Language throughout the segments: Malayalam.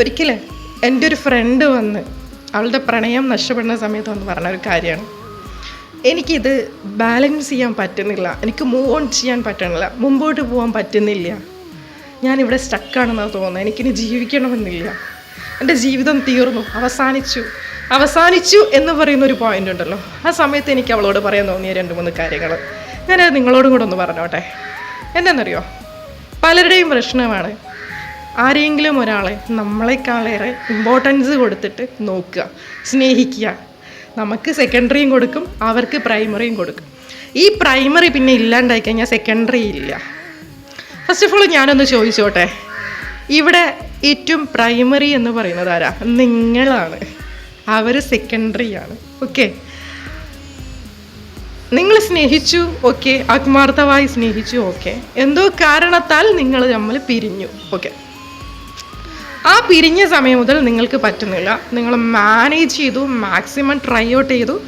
ഒരിക്കലേ എന്റെ ഒരു ഫ്രണ്ട് വന്ന് അവളുടെ പ്രണയം നഷ്ടപ്പെടുന്ന സമയത്ത് വന്ന് പറഞ്ഞ ഒരു കാര്യമാണ്. എനിക്കിത് ബാലൻസ് ചെയ്യാൻ പറ്റുന്നില്ല. എനിക്ക് മൂവ് ഓൺ ചെയ്യാൻ പറ്റണില്ല മുമ്പോട്ട് പോകാൻ പറ്റുന്നില്ല. ഞാനിവിടെ സ്റ്റക്കാണെന്നാണ് തോന്നുന്നത്. എനിക്കിനി ജീവിക്കണമെന്നില്ല. എന്റെ ജീവിതം തീർന്നു. അവസാനിച്ചു. അവസാനിച്ചു എന്ന് പറയുന്ന ഒരു പോയിന്റ് ഉണ്ടല്ലോ. ആ സമയത്ത് എനിക്ക് അവളോട് പറയാൻ തോന്നിയ രണ്ട് മൂന്ന് കാര്യങ്ങൾ ഞാനത് നിങ്ങളോടും കൂടെ ഒന്ന് പറഞ്ഞോട്ടെ. എന്താണെന്നറിയോ പലരുടെയും പ്രശ്നമാണ്. ആരെങ്കിലും ഒരാളെ നമ്മളെക്കാളേറെ ഇമ്പോർട്ടൻസ് കൊടുത്തിട്ട് നോക്കുക സ്നേഹിക്കുക. നമുക്ക് സെക്കൻഡറിയും കൊടുക്കും അവർക്ക് പ്രൈമറിയും കൊടുക്കും. ഈ പ്രൈമറി പിന്നെ ഇല്ലാണ്ടായി കഴിഞ്ഞാൽ സെക്കൻഡറി ഇല്ല. ഫസ്റ്റ് ഓഫ് ഓൾ ഞാനൊന്ന് ചോദിച്ചോട്ടെ? ഇവിടെ ഏറ്റവും പ്രൈമറി എന്ന് പറയുന്നത് ആരാ? നിങ്ങളാണ്. അവർ സെക്കൻഡറിയാണ് ഓക്കെ നിങ്ങൾ സ്നേഹിച്ചു ഓക്കെ ആത്മാർത്ഥമായി സ്നേഹിച്ചു ഓക്കെ എന്തോ കാരണത്താൽ നിങ്ങൾ നമ്മൾ പിരിഞ്ഞു ഓക്കെ ആ പിരിഞ്ഞ സമയം മുതൽ നിങ്ങൾക്ക് പറ്റുന്നില്ല. നിങ്ങൾ മാനേജ് ചെയ്തു മാക്സിമം ട്രൈ ഔട്ട് ചെയ്തു.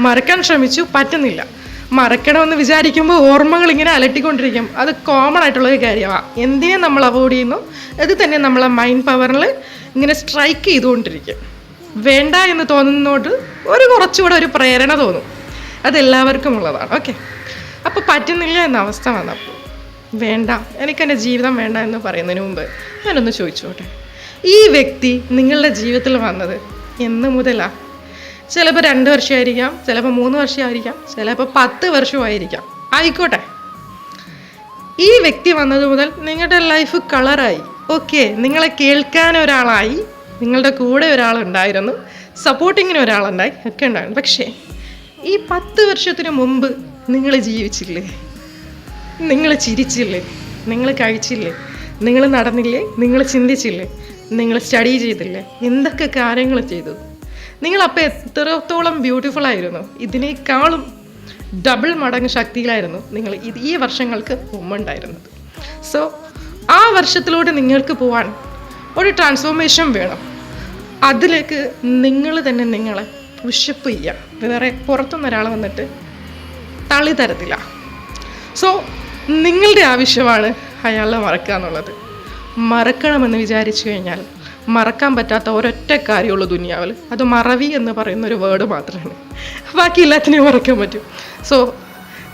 മറക്കാൻ ശ്രമിച്ചു പറ്റുന്നില്ല. മറക്കണമെന്ന് വിചാരിക്കുമ്പോൾ ഓർമ്മകൾ ഇങ്ങനെ അലട്ടിക്കൊണ്ടിരിക്കും. അത് കോമൺ ആയിട്ടുള്ള ഒരു കാര്യമാണ് എന്തിനെ നമ്മൾ അവോയ്ഡ് ചെയ്യുന്നു? അത് തന്നെ നമ്മളെ മൈൻഡ് പവറിൽ ഇങ്ങനെ സ്ട്രൈക്ക് ചെയ്തുകൊണ്ടിരിക്കും. വേണ്ട എന്ന് തോന്നുന്നതോട് ഒരു കുറച്ചുകൂടെ ഒരു പ്രേരണ തോന്നും. അതെല്ലാവർക്കും ഉള്ളതാണ്. ഓക്കെ അപ്പോൾ പറ്റുന്നില്ല എന്ന അവസ്ഥ വന്നപ്പോൾ വേണ്ട എനിക്കെന്റെ ജീവിതം വേണ്ട എന്ന് പറയുന്നതിന് മുമ്പ് ഞാനൊന്ന് ചോദിച്ചോട്ടെ? ഈ വ്യക്തി നിങ്ങളുടെ ജീവിതത്തിൽ വന്നത് എന്ന് മുതലാ. ചിലപ്പോൾ രണ്ട് വർഷമായിരിക്കാം ചിലപ്പോൾ മൂന്ന് വർഷമായിരിക്കാം ചിലപ്പോൾ പത്ത് വർഷമായിരിക്കാം. ആയിക്കോട്ടെ. ഈ വ്യക്തി വന്നത് മുതൽ നിങ്ങളുടെ ലൈഫ് കളറായി ഓക്കെ നിങ്ങളെ കേൾക്കാൻ ഒരാളായി. നിങ്ങളുടെ കൂടെ ഒരാളുണ്ടായിരുന്നു. സപ്പോർട്ടിങ്ങിന് ഒരാളുണ്ടായി. ഒക്കെ ഉണ്ടായിരുന്നു. പക്ഷേ ഈ പത്ത് വർഷത്തിന് മുമ്പ് നിങ്ങൾ ജീവിച്ചില്ലേ? നിങ്ങൾ ചിരിച്ചില്ലേ? നിങ്ങൾ കഴിച്ചില്ലേ? നിങ്ങൾ നടന്നില്ലേ? നിങ്ങൾ ചിന്തിച്ചില്ലേ? നിങ്ങൾ സ്റ്റഡി ചെയ്തില്ലേ? എന്തൊക്കെ കാര്യങ്ങൾ ചെയ്തു? നിങ്ങൾ അപ്പോൾ എത്രത്തോളം ബ്യൂട്ടിഫുൾ ആയിരുന്നു? ഇതിനേക്കാളും ഡബിൾ മടങ്ങ് ശക്തിയിലായിരുന്നു നിങ്ങൾ ഈ വർഷങ്ങൾക്ക് മുമ്പുണ്ടായിരുന്നത് സോ ആ വർഷത്തിലൂടെ നിങ്ങൾക്ക് പോവാൻ ഒരു ട്രാൻസ്ഫോർമേഷൻ വേണം. അതിലേക്ക് നിങ്ങൾ തന്നെ നിങ്ങളെ പുഷപ്പ് ചെയ്യുക വേറെ പുറത്തുനിന്ന് ഒരാൾ വന്നിട്ട് തള്ളി തരത്തില്ല. സോ നിങ്ങളുടെ ആവശ്യമാണ് അയാളെ മറക്കുക എന്നുള്ളത്. മറക്കണമെന്ന് വിചാരിച്ചു കഴിഞ്ഞാൽ മറക്കാൻ പറ്റാത്ത ഒരൊറ്റ കാര്യമുള്ളൂ ദുനിയാവിൽ. അത് മറവി എന്ന് പറയുന്ന ഒരു വേർഡ് മാത്രമാണ്. ബാക്കി എല്ലാത്തിനെയും മറക്കാൻ പറ്റും. സോ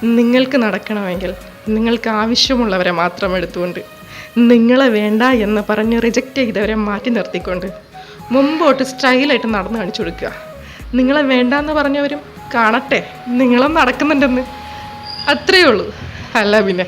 നിങ്ങൾക്ക് നടക്കണമെങ്കിൽ നിങ്ങൾക്ക് ആവശ്യമുള്ളവരെ മാത്രം എടുത്തുകൊണ്ട് നിങ്ങളെ വേണ്ട എന്ന് പറഞ്ഞ് റിജക്റ്റ് ചെയ്തവരെ മാറ്റി നിർത്തിക്കൊണ്ട് മുമ്പോട്ട് സ്റ്റൈലായിട്ട് നടന്നു കാണിച്ചു കൊടുക്കുക. നിങ്ങളെ വേണ്ട എന്ന് പറഞ്ഞവരും കാണട്ടെ നിങ്ങളും നടക്കുന്നുണ്ടെന്ന്. അത്രയേ ഉള്ളൂ. അല്ല പിന്നെ.